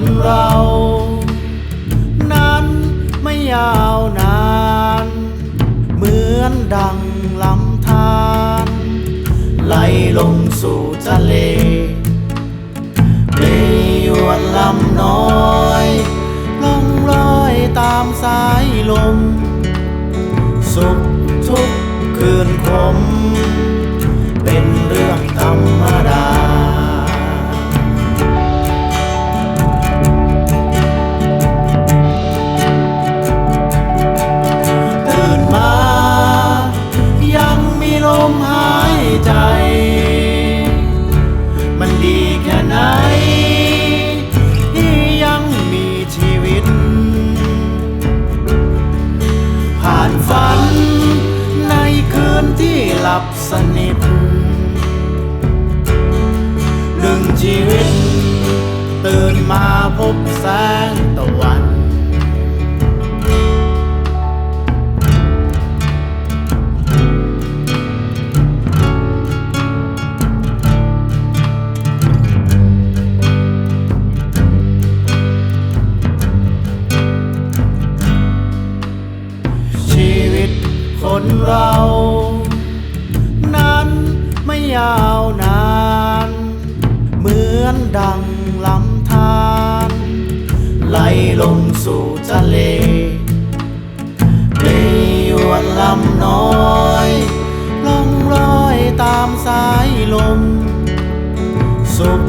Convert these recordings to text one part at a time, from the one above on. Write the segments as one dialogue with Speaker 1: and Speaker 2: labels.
Speaker 1: คนเรา นั้นไม่ยาวนาน เหมือนดังลำธารไหลลงสู่ทะเลเปลยวนลำน้อยล่องลอยตามสายลม สุขทุกข์คืนคม ลับสนิทหนึ่งชีวิต ตื่นมาพบแสงตะวันชีวิตคนเราาวนาน เหมือนดังลำธารไหลลงสู่ทะเลเปลยวนลำน้อยล่องลอยตามสายลม สุข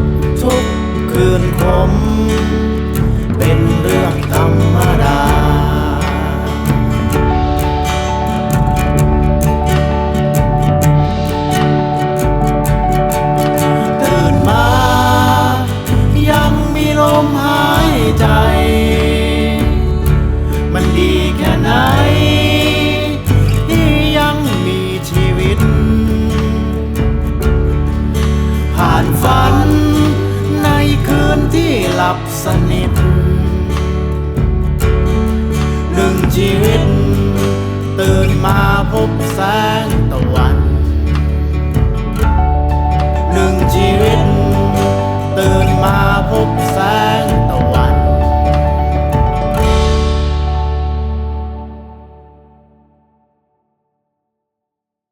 Speaker 1: หลับสนิทหนึ่งชีวิต ตื่นมาพบแสง